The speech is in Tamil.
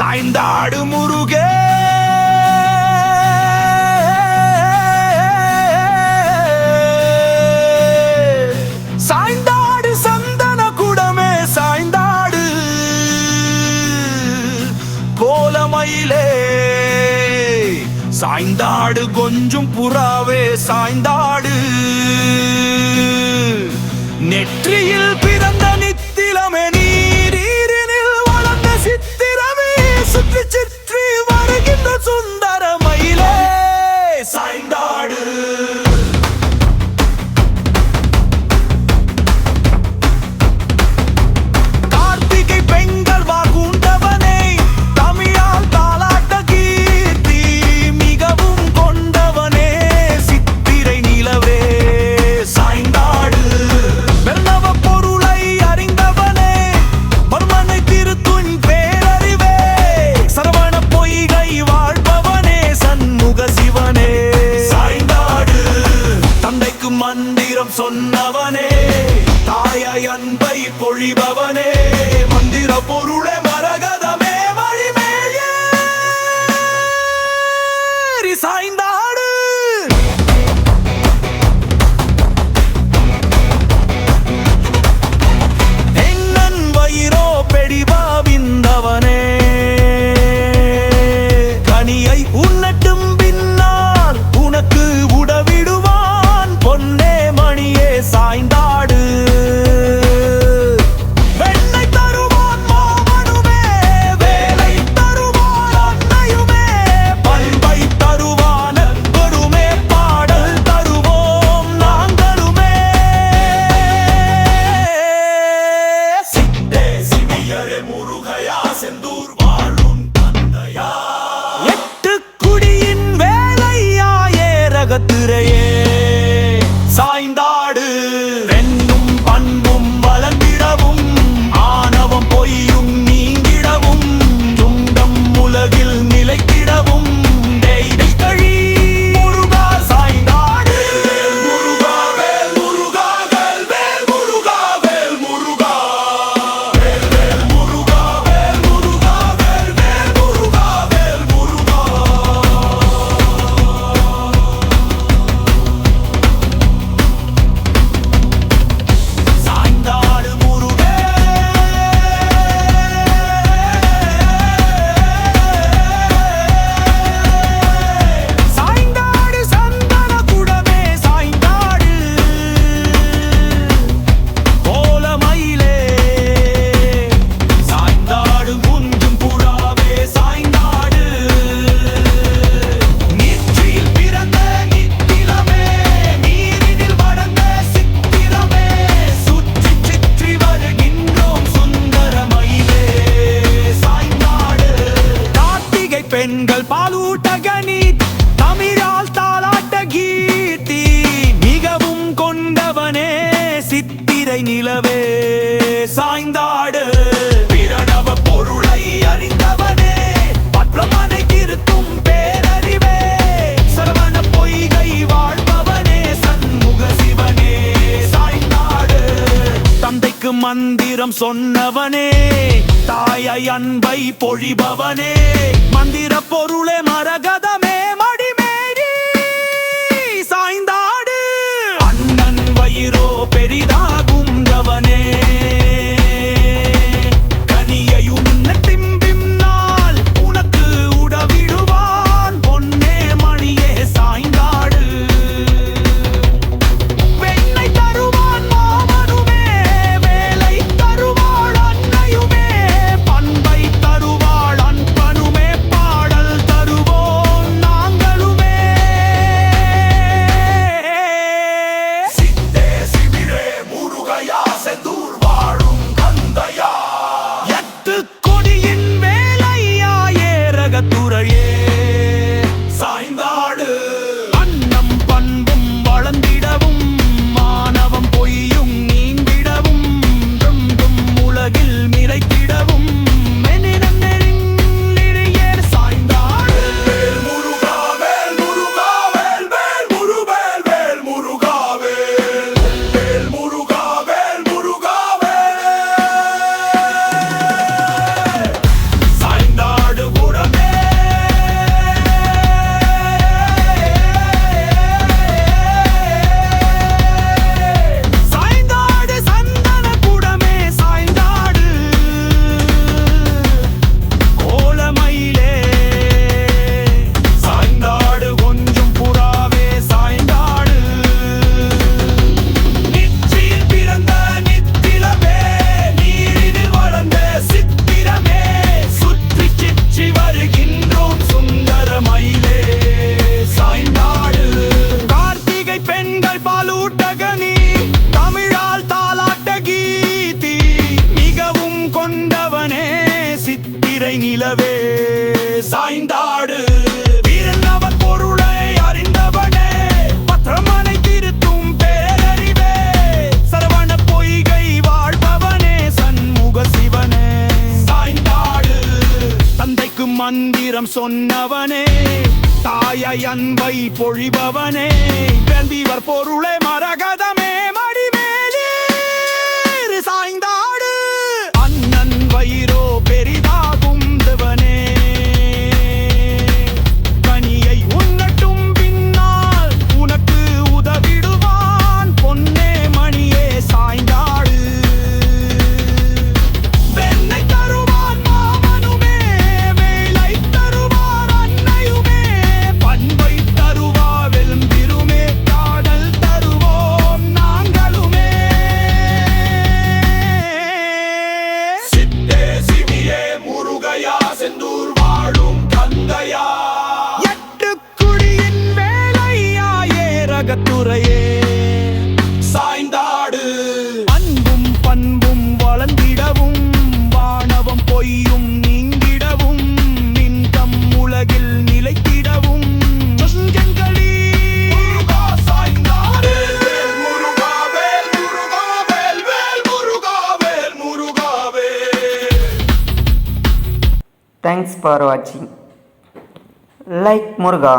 சாய்ந்தாடு முருகே. சாய்ந்தாடு சந்தன குடமே சாய்ந்தாடு கோலமயிலே. சாய்ந்தாடு கொஞ்சம் புறாவே சாய்ந்தாடு por un i'm a little Murugai. விடை நிலவே சாய்ந்தாடு. பிரணவ பொருளை அறிந்தவனே பற்றமனை இருக்கும் பேரறிவே. சரவண பொய்கை வாழ்பவனே சண்முக சிவனே சாய்ந்தாடு. தந்தைக்கு மந்திரம் சொன்னவனே தாயை அன்பை பொழிபவனே. மந்திர பொருளே மரகதமே மடிமேரி சாய்ந்தாடு. அண்ணன் வயிறோ பெரிதா மந்திரம் சொன்னவனே தாய அன்பை பொழிபவனே வேண்டிவர் பொருளை மரக அரங்கத்துறையே சாய்ந்தாடு. அன்பும் பண்பும் வளர்ந்திடவும் வானவம் பொய்யும் நீங்கிடவும் நின்கம் உலகில் நிலைத்திடவும். தேங்க்ஸ் ஃபார் வாட்சிங் லைக் முருகா